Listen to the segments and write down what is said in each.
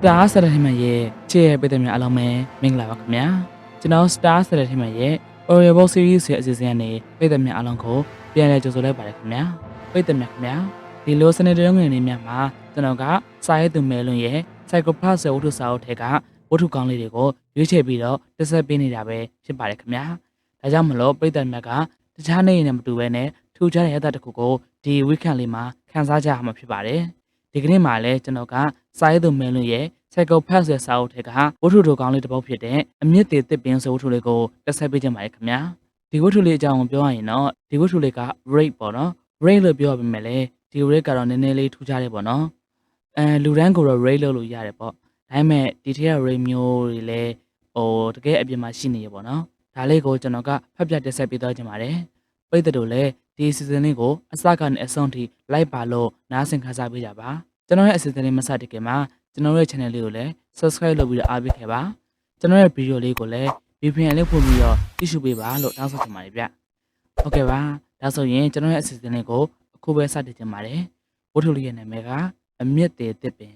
Star Entertainment ရဲ့ချစ်ရဲ့ပြည်သူများအားလုံးပဲမင်္ဂလာပါခင်ဗျာကျွန်တော် Star Entertainment ရဲ့ Oriable Series ရဲ့အစီအစဉ်ကနေပြည်သူများအားလုံးကိုပြန်လည်ကြိုဆိုလိုက်ပါတယ်ခင်ဗျာပြည်သူများခင်ဗျာဒီလိုစနေတရုံငွေနေများမှာကျွန်တော်ကစာရေးသူမဲလွန်ရဲ့ Psychopath ဝတ္ထုစာအုပ်ထဲကဝတ္ထုကောင်းလေးတွေကိုရွေးချယ်ပြီးတော့တက်ဆက်ပေးနေတာပဲဖြစ်ပါတယ်ခင်ဗျာဒါကြောင့်မလို့ပြည်သူများကတခြားနေ့နဲ့မတူဘဲနဲ့ထူခြားတဲ့ရသက်တစ်ခုကိုဒီ weekend လေးမှာခန်းစားကြရမှာဖြစ်ပါတယ်ဒီကနေ့မှာလည်းကျွန်တော်ကစာရေးသူမင်းလွင်ရဲ့ Psychopath ရဲ့စာအုပ်ထဲကဝတ္ထုတော်ကောင်းလေးတစ်ပုဒ်ဖြစ်တဲ့အမြင့်တေတစ်ပင်ဆိုဝတ္ထုလေးကိုတက်ဆက်ပေးကြပါရခင်ဗျာဒီဝတ္ထုလေးအကြောင်းကိုပြောရရင်တော့ဒီဝတ္ထုလေးက rate ပေါ့နော် rate လို့ပြောရပေမဲ့လည်းဒီ rate ကတော့နည်းနည်းလေးထူးခြားတယ်ပေါ့နော်အဲလူတန်းကိုတော့ rate လို့လို့ရတယ်ပေါ့ဒါပေမဲ့ဒီထက်က rate မျိုးတွေလည်းဟိုတကယ်အပြင်မှာရှိနေရပေါ့နော်ဒါလေးကိုကျွန်တော်ကဖတ်ပြတက်ဆက်ပေးသွားကြပါတယ်ပိတ်တဲ့တို့လည်းဒီ season လေးကိုအစကနေအဆုံးထိလိုက်ပါလို့နားဆင်ခန်းစားပေးကြပါကျွန်တော်ရဲ့အစီအစဉ်လေးမစတင်ခင်မှာ ကျွန်တော်ရဲ့ channel လေးကိုလည်း subscribe လုပ်ပြီးတော့အားပေးခဲ့ပါကျွန်တော်ရဲ့ video လေးကိုလည်း VPN လေးဖွင့်ပြီးတော့ကြည့်ရှုပေးပါလို့တောင်းဆိုချင်ပါတယ်ဗျဟုတ်ကဲ့ပါဒါဆိုရင်ကျွန်တော်ရဲ့အစီအစဉ်လေးကိုအခုပဲစတင်ချင်ပါတယ်ဝတ္ထုလေးရဲ့နာမည်ကအမြင့်တေတစ်ပင်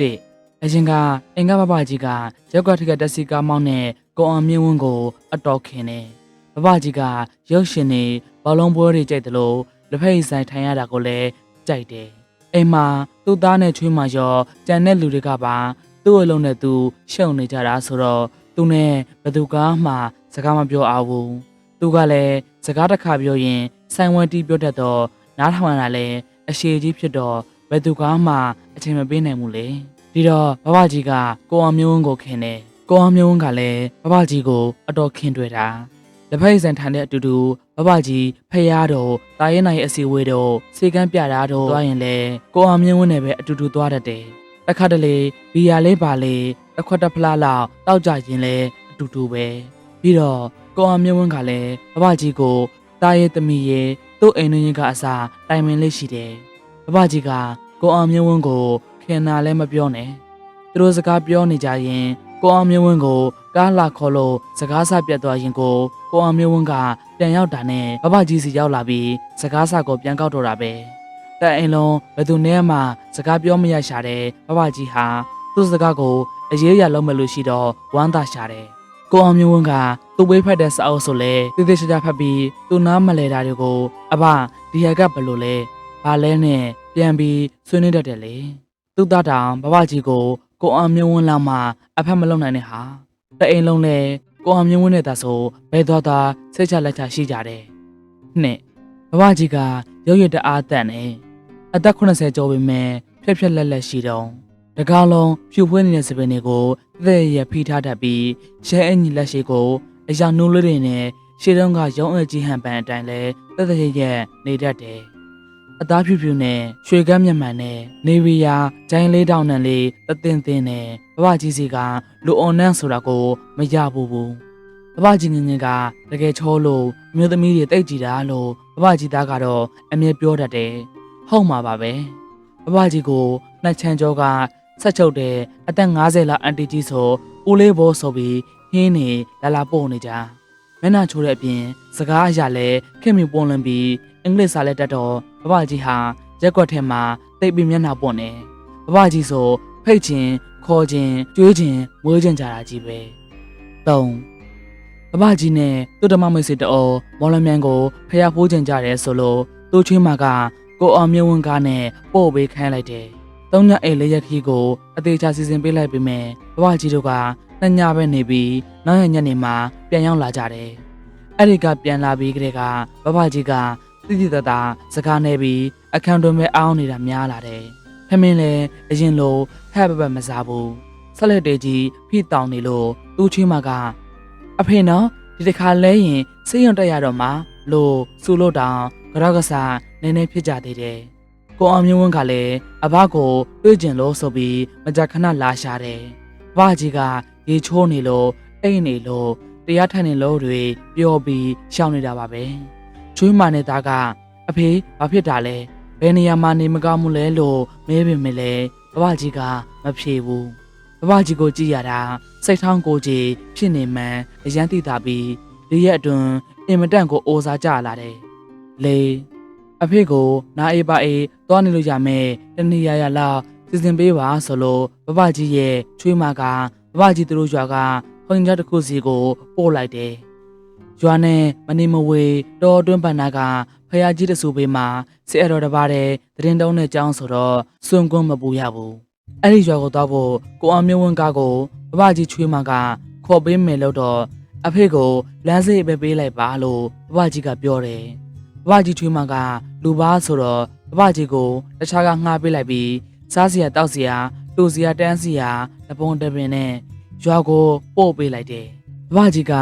တဲ့အရင်ကအင်္ဂဘဘကြီးကရက်ကွက်ထိကတက်စီကားမောင်းနဲ့ကိုအောင်မြင့်ဝန်းကို အတော်ခင်နေဘဘကြီးကရုပ်ရှင်နေဘောလုံးပွဲတွေကြိုက်တယ်လို့လက်ဖက်ရည်ဆိုင်ထိုင်ရတာကိုလည်းကြိုက်တယ်အိမ်မှာသူ့သားနဲ့ချွေးမရောကြံတဲ့လူတွေကပါသူ့အလုံးနဲ့သူရှုံနေကြတာဆိုတော့သူနဲ့ဘသူကမှ စကားမပြောအောင်ဘူးသူကလည်းစကားတစ်ခါပြောရင်ဆိုင်ဝမ်တီးပြောတတ်တော့နားထောင်ရတာလည်းအရှိကြီးဖြစ်တော့ဘသူကမှအချိန်မပေးနိုင်ဘူးလေ ဒီတော့ဘဘကြီးကကိုအောင်မျိုးဝန်းကိုခင်တယ်ကိုအောင်မျိုးဝန်းကလည်းဘဘကြီးကိုအတော်ခင်တွေ့တာလက်ဖက်ရည်စံထိုင်တဲ့အတူတူဘဘကြီးဖះတော်တာရဲနိုင်အစီအဝေးတော်စေကန်းပြတာတော့သွားရင်လေကိုအောင်မျိုးဝန်းနဲ့ပဲအတူတူသွားတတ်တယ်တစ်ခါတလေဘီယာလေးပါလေတစ်ခွက်တစ်ဖလားလောက်တောက်ကြရင်လေအတူတူပဲပြီးတော့ကိုအောင်မျိုးဝန်းကလည်းဘဘကြီးကိုတာရဲသမီးရဲ့သူ့အိမ်တွင်းကအစားတိုင်ပင်လေးရှိတယ်ဘဘကြီးကကိုအောင်မျိုးဝန်းကို ခင်နာလည်းမပြောနဲ့သူတို့စကားပြောနေကြရင်ကိုအောင်မျိုးဝင်းကိုကားလာခေါ်လို့စကားဆပြတ်သွားရင်ကိုကိုအောင်မျိုးဝင်းကပြန်ရောက်တာနဲ့ဘဘကြီးစီရောက်လာပြီးစကားဆကိုပြန်ကောက်တော့တာပဲတဲ့အိမ်လုံးဘယ်သူနဲ့မှစကားပြောမရရှာတဲ့ဘဘကြီးဟာသူ့စကားကိုအရေးရလုံးမလို့ရှိတော့ဝမ်းသာရှာတယ်ကိုအောင်မျိုးဝင်းကသူ့ဝေးဖက်တဲ့စာအုပ်ဆိုလဲတိတိကျကျဖတ်ပြီးသူနားမလဲတာတွေကိုအဘဒီဟာကဘယ်လိုလဲဘာလဲနဲ့ပြန်ပြီးဆွေးနွေးတတ်တယ်လေ သူ့သားတောင်ဘဘကြီးကိုကိုအောင်မြင့်ဝန်းလောက်မှအဖက်မလုံနိုင်တဲ့ဟာတအိမ်လုံးလဲကိုအောင်မြင့်ဝန်းနဲ့သာဆိုဘဲသွားသာစိတ်ချလက်ချရှိကြတယ်နှစ်ဘဘကြီးကရုပ်ရည်တအားတန်နေအသက်80ကျော်ပေမဲ့ဖြက်ဖြက်လက်လက်ရှိတော့တကောင်းလုံးဖြူဖွေးနေတဲ့စပင်းတွေကိုသက်ရဖိထားတတ်ပြီးရဲအညီလက်ရှိကိုအရာနိုးလေးတွေနဲ့ရှေ့တုန်းကရုံးအကြီးဟန်ပန်အတိုင်းလဲသက်သက်ရရက်နေတတ်တယ် အသားဖြူဖြူနဲ့ရွှေကမ်းမျက်မှန်နဲ့နေရီယာဂျိုင်းလေးတောင်နဲ့လေးတသင်သင်နဲ့ဘဘကြီးစီကလူအွန်နန့်ဆိုတာကိုမရဘူးဘူးဘဘကြီးငငယ်ကတကယ်ချောလို့အမျိုးသမီးတွေတိတ်ကြည့်တာလို့ဘဘကြီးသားကတော့အမြဲပြောတတ်တယ်ဟုတ်မှာပါပဲဘဘကြီးကိုနှစ်ချမ်းကျော်ကဆက်ချုပ်တဲ့အသက်50လောက်အန်တီကြီးဆိုဦးလေးဘောဆိုပြီးဟင်းနေလာလာပို့နေကြမျက်နှာချိုးတဲ့အပြင်စကားအရာလဲခင်မီပွန်လန်းပြီးအင်္ဂလိပ်စာလည်းတတ်တော့ ဘဘကြီးဟာရက်ကွက်ထဲမှာတိတ်ပြီးမျက်နှာပွန်နေဘဘကြီးဆိုဖိတ်ချင်းခေါ်ချင်းကြွေးချင်းမွေးချင်းကြတာကြီးပဲ၃ဘဘကြီးနဲ့သူ့ဓမ္မမိတ်ဆွေတအောမော်လမြိုင်ကိုဖျားဖိုးချင်းကြတယ်ဆိုလို့သူ့ချွေးမကကိုအောင်မြင့်ဝန်းကားနဲ့ပို့ပေးခိုင်းလိုက်တယ်သုံးညအိတ်လေးရက်ခီကိုအသေးချာစီစဉ်ပေးလိုက်ပြီးမယ်ဘဘကြီးတို့ကနှစ်ညပဲနေပြီးနောက်ရက်ညနေမှာပြန်ရောက်လာကြတယ်အဲ့ဒီကပြန်လာပြီးကတည်းကဘဘကြီးက တိတိတတ်တာစကားနေပြီးအခန်းတွင်ပဲအောင်းနေတာများလာတယ်။ဖမင်းလည်းအရင်လိုဟဲ့ဘဘမစားဘူး။ဆက်လက်တေကြီးဖိတောင်နေလို့သူ့ချင်းမကအဖေနော်ဒီတစ်ခါလဲရင်စိတ်ရုံတက်ရတော့မှလို့စူလို့တောင်ကြောက်ကစားနည်းနည်းဖြစ်ကြသေးတယ်။ကိုအောင်မြင့်ဝန်းကလည်းအဘကိုတွေ့ကျင်လို့ဆိုပြီးမကြခဏလာရှာတယ်။ဘဘကြီးကရေချိုးနေလို့အိတ်နေလို့တရားထိုင်နေလို့တွေပျော်ပြီးရှောင်နေတာပါပဲ ချွေးမနဲ့သားကအဖေဘာဖြစ်တာလဲဘယ်နေရာမှာနေမကောင်းမှုလဲလို့မေးပေမဲ့လည်းဘဘကြီးကမဖြေဘူးဘဘကြီးကိုကြည့်ရတာစိတ်ထောင်းကိုကြီးဖြစ်နေမှန်အရန်သိတာပြီးဒီရက်အတွင်းအင်မတန်ကိုအိုစားကြလာတယ်လေအဖေကိုနားအေးပါအေးသွားနေလို့ရမယ်တနေ့ရရလောက်စီစဉ်ပေးပါဆိုလို့ဘဘကြီးရဲ့ချွေးမကဘဘကြီးသူတို့ရွာကခွန်ကြားတစ်ခုစီကိုပို့လိုက်တယ် ရွာနဲ့မနေမဝေတော်အတွင်းပန္နာကဖယားကြီးတဆူပေးမှာစစ်အတော်တစ်ပါးတဲ့တရင်တုံးတဲ့ကြောင်းဆိုတော့စွန့်ကွန်းမပူရဘူးအဲ့ဒီရွာကိုတော့ဖို့ကိုအောင်မျိုးဝင်းကားကိုဘဘကြီးချွေးမကခေါ်ပေးမယ်လို့တော့အဖေကိုလမ်းစိတ်ပဲပေးလိုက်ပါလို့ဘဘကြီးကပြောတယ်ဘဘကြီးချွေးမကလူပါဆိုတော့ဘဘကြီးကိုတခြားကငှားပေးလိုက်ပြီးစားစရာတောက်စရာတူစရာတန်းစရာတပုံတပင်နဲ့ရွာကိုပို့ပေးလိုက်တယ် ဘဘကြီးက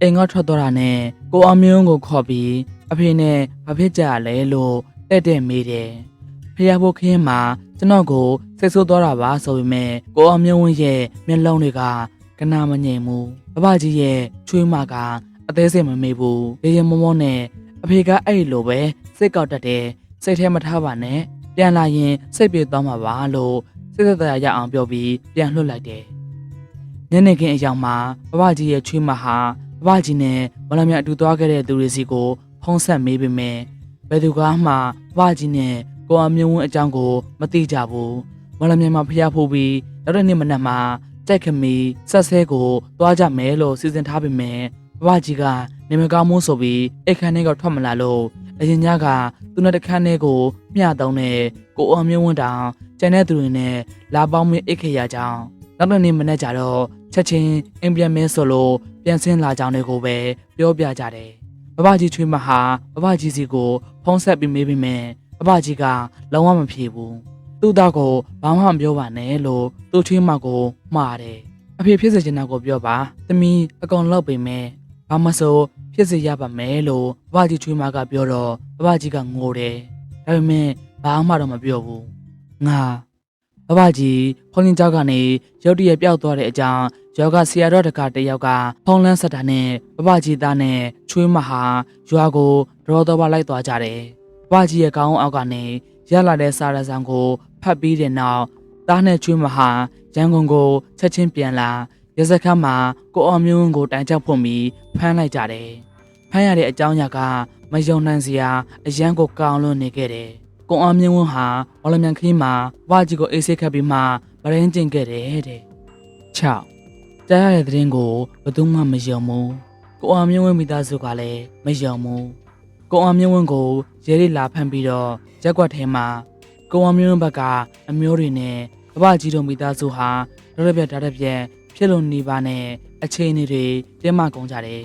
အိမ်ကထွက်သွားတာနဲ့ကိုအောင်မျိုးဝင်းကိုခေါ်ပြီးအဖေနဲ့ဘာဖြစ်ကြရလဲလို့တဲ့တဲ့မေးတယ်ဖះဖို့ခင်းမှာကျွန်တော်ကိုစိတ်ဆိုးသွားတာပါဆိုပေမဲ့ကိုအောင်မျိုးဝင်းရဲ့မျက်လုံးတွေကကနာမငြိမ်ဘူးဘဘကြီးရဲ့ချွေးမကအသေးစိတ်မမေးဘူးရေရမောမောနဲ့အဖေကအဲ့လိုပဲစိတ်ကောက်တတ်တယ်စိတ်ထဲမထားပါနဲ့ပြန်လာရင်စိတ်ပြေသွားမှာပါလို့စိတ်သက်သာရအောင်ပြောပြီးပြန်လွှတ်လိုက်တယ် ညနေခင်းအရောက်မှာဘဘကြီးရဲ့ချွေးမဟာဘဘကြီးနဲ့မလမြအတူသွားခဲ့တဲ့သူတွေစီကိုဖုံးဆက်မေးပေမဲ့ဘယ်သူကမှဘဘကြီးနဲ့ကိုအမျိုးဝင်းအကြောင်းကိုမသိကြဘူးမလမြမှာဖျားဖို့ပြီးနောက်တစ်နေ့မနက်မှာကြိုက်ခမီဆက်ဆဲကိုသွားကြမယ်လို့စီစဉ်ထားပေမဲ့ဘဘကြီးကနေမကောင်းမိုးဆိုပြီးအိတ်ခမ်းထဲကထွက်မလာလို့အရင်ညကသူနဲ့တခန်းထဲကိုမျှတုံးတဲ့ကိုအမျိုးဝင်းတောင်ကျန်တဲ့သူတွေနဲ့လာပေါင်းမင်းအိတ်ခေရကြောင်းနောက်တစ်နေ့မနက်ကျတော့ ချက်ချင်းအင်ပြန်မဲဆိုလို့ပြန်ဆင်းလာကြောင်းတွေကိုပဲပြောပြကြတယ်ဘဘကြီးချွေးမဟာဘဘကြီးစီကိုဖုံးဆက်ပြီးမေးပြီးမယ်ဘဘကြီးကလုံးဝမဖြေဘူးသူ့သားကိုဘာမှမပြောပါနဲ့လို့သူ့ချွေးမကိုမှားတယ်အဖေဖြစ်စေချင်တာကိုပြောပါသမီးအကောင်လောက်ပေမဲ့ဘာမဆိုဖြစ်စေရပါမယ်လို့ဘဘကြီးချွေးမကပြောတော့ဘဘကြီးကငိုတယ်ဒါပေမဲ့ဘာမှတော့မပြောဘူးငါ ဘဘကြီးဖုန်းလင်းကြောက်ကနေရုတ်တရက်ပျောက်သွားတဲ့အကြောင်းယောဂဆရာတော်တကတယောက်ကဖုန်းလန်းဆက်တာနဲ့ဘဘကြီးသားနဲ့ချွေးမဟာရွာကိုရောတော်ပါလိုက်သွားကြတယ်ဘဘကြီးရဲ့ကောင်းအောက်ကနေရလာတဲ့စာရဆောင်ကိုဖတ်ပြီးတဲ့နောက်သားနဲ့ချွေးမဟာရန်ကုန်ကိုချက်ချင်းပြန်လာရစခန်းမှာကိုအောင်မျိုးဝင်းကိုတိုင်ချက်ဖွင့်ပြီးဖမ်းလိုက်ကြတယ်ဖမ်းရတဲ့အကြောင်းအရာကမယုံနိုင်စရာအရန်ကိုကောင်းလွန်နေခဲ့တယ် ကိုအောင်မျိုးဝင်းဟာမော်လမြိုင်ခင်းမှာဘဘကြီးကိုအေးဆေးခတ်ပြီးမှဗရင်ကျင်ခဲ့တယ်တဲ့6ကြားရတဲ့သတင်းကိုဘယ်သူမှမယုံဘူးကိုအောင်မျိုးဝင်းမိသားစုကလည်းမယုံဘူးကိုအောင်မျိုးဝင်းကိုရဲရီလာဖမ်းပြီးတော့ရက်ွက်ထဲမှာကိုအောင်မျိုးဝင်းဘက်ကအမျိုးတွေနဲ့ဘဘကြီးတို့မိသားစုဟာရရပြတ်ဓာတ်ပြက်ဖြစ်လို့နေပါနဲ့အခြေအနေတွေတင်းမကုန်ကြတယ်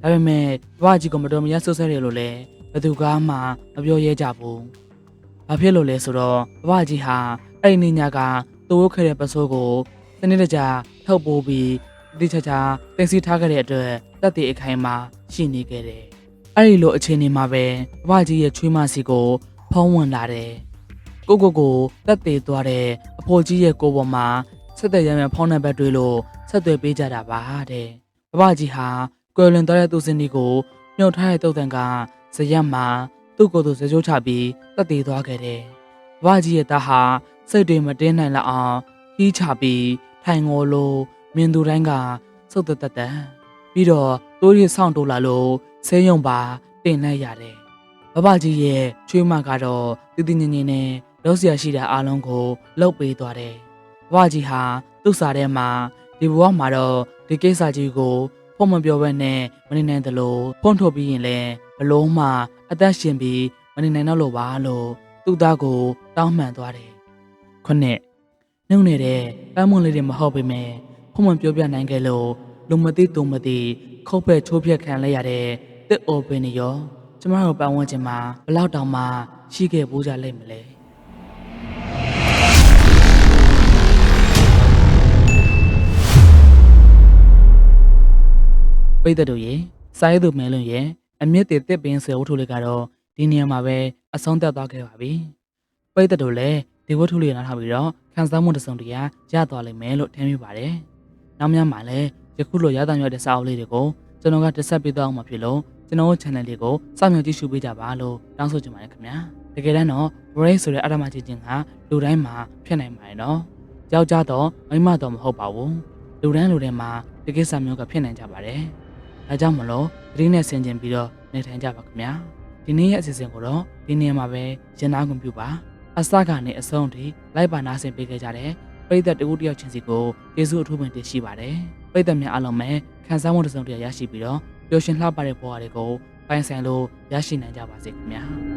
ဒါပေမဲ့ဘဘကြီးကမတော်မရဆွဆဲတယ်လို့လည်းဘယ်သူကမှမပြောရဲကြဘူး ဘာဖြစ်လို့လဲဆိုတော့ဘဘကြီးဟာအဲ့ဒီညကသူ့ဝတ်ခဲ့တဲ့ပစိုးကိုစနစ်တကျထုတ်ပိုးပြီးတိကျကျတင်စီထားခဲ့တဲ့အတွက်တက်တည်အခိုင်မှာရှိနေခဲ့တယ်။အဲ့ဒီလိုအခြေအနေမှာပဲဘဘကြီးရဲ့ချွေးမစီကိုဖုံးဝင်လာတယ်။ကိုကိုကိုတက်တည်သွားတဲ့အဖိုးကြီးရဲ့ကိုပေါ်မှာဆက်သွယ်ရမယ့်ဖုန်းနံပါတ်တွေလို့ဆက်သွယ်ပေးကြတာပါတဲ့။ဘဘကြီးဟာကွယ်လွန်သွားတဲ့သူစင်ဒီကိုမြုပ်ထားတဲ့တုတ်တန်ကဇရက်မှာ သူ့ကိုယ်သူစကြိုးချပြီးတက်သေးသွားခဲ့တယ်။ဘဝကြီးရဲ့သားဟာစိတ်တွေမတင်းနိုင်လောက်အောင်ခီးချပြီးထိုင်ငိုလို့မြင်သူတိုင်းကစုတ်တတတန်ပြီးတော့တိုးရီဆောင်တိုးလာလို့ဆေးရုံပါတင်လိုက်ရတယ်။ဘဘကြီးရဲ့ချွေးမကတော့တည်တည်ငြိမ်ငြိမ်နဲ့လောက်စရာရှိတာအားလုံးကိုလှုပ်ပေးသွားတယ်။ဘဘကြီးဟာသူ့စာထဲမှာဒီဘဝမှာတော့ဒီကိစ္စကြီးကိုဖုံမပြောဘဲနဲ့မနေနိုင်သလိုဖုံထုတ်ပြီးရင်လည်း ဘလုံးမှအသက်ရှင်ပြီးမနေနိုင်တော့လို့ပါလို့သူ့သားကိုတောင်းပန်သွားတယ်ခုနှစ်နှုတ်နေတဲ့ပန်းမွန်လေးတွေမဟုတ်ပေမဲ့ဖုံမပြောပြနိုင်ခဲ့လို့လူမသိသူမသိခုတ်ဖက်ချိုးဖျက်ခံလိုက်ရတဲ့တစ်အိုပင်တွေရောကျမတို့ပတ်ဝန်းကျင်မှာဘလောက်တောင်မှရှိခဲ့ဘူးကြလိမ့်မလဲပိတ်သက်တို့ရေစာရေးသူမဲလွန်ရဲ့ အမြင့်တေတစ်ပင်ဆွေဝတ္ထုလေးကတော့ဒီနေရာမှာပဲအဆုံးသတ်သွားခဲ့ပါပြီပိတ်သက်တို့လည်းဒီဝတ္ထုလေးနားထောင်ပြီးတော့ခန်းစားမှုတစ်စုံတရာရသွားလိမ့်မယ်လို့ထင်မိပါတယ်နောက်များမှာလည်းယခုလိုရတာမျိုးတဲ့စာအုပ်လေးတွေကိုကျွန်တော်ကတက်ဆက်ပေးသွားအောင်မှာဖြစ်လို့ကျွန်တော်တို့ channel လေးကိုစောင့်မျှော်ကြည့်ရှုပေးကြပါလို့တောင်းဆိုချင်ပါတယ်ခင်ဗျာတကယ်တမ်းတော့ brain ဆိုတဲ့အတ္တမချင်းချင်းကလူတိုင်းမှာဖြစ်နိုင်ပါတယ်နော်ယောက်ျားတော့မိန်းမတော့မဟုတ်ပါဘူးလူတိုင်းလူတိုင်းမှာဒီကိစ္စမျိုးကဖြစ်နိုင်ကြပါတယ် ဒါကြောင့်မလို့သတိနဲ့ဆင်ခြင်ပြီးတော့နေထိုင်ကြပါခင်ဗျာဒီနေ့ရဲ့အစီအစဉ်ကိုတော့ဒီနေရာမှာပဲရင်နာခွင့်ပြုပါအစကနေအဆုံးထိလိုက်ပါနာဆင်ပေးခဲ့ကြတဲ့ပရိသတ်တဦးတယောက်ချင်းစီကိုကျေးဇူးအထူးပင်တင်ရှိပါတယ်ပရိသတ်များအားလုံးပဲခံစားမှုတစ်စုံတစ်ရာရရှိပြီးတော့ပျော်ရွှင်လှပတဲ့ဘဝတွေကိုပိုင်ဆိုင်လို့ရရှိနိုင်ကြပါစေခင်ဗျာ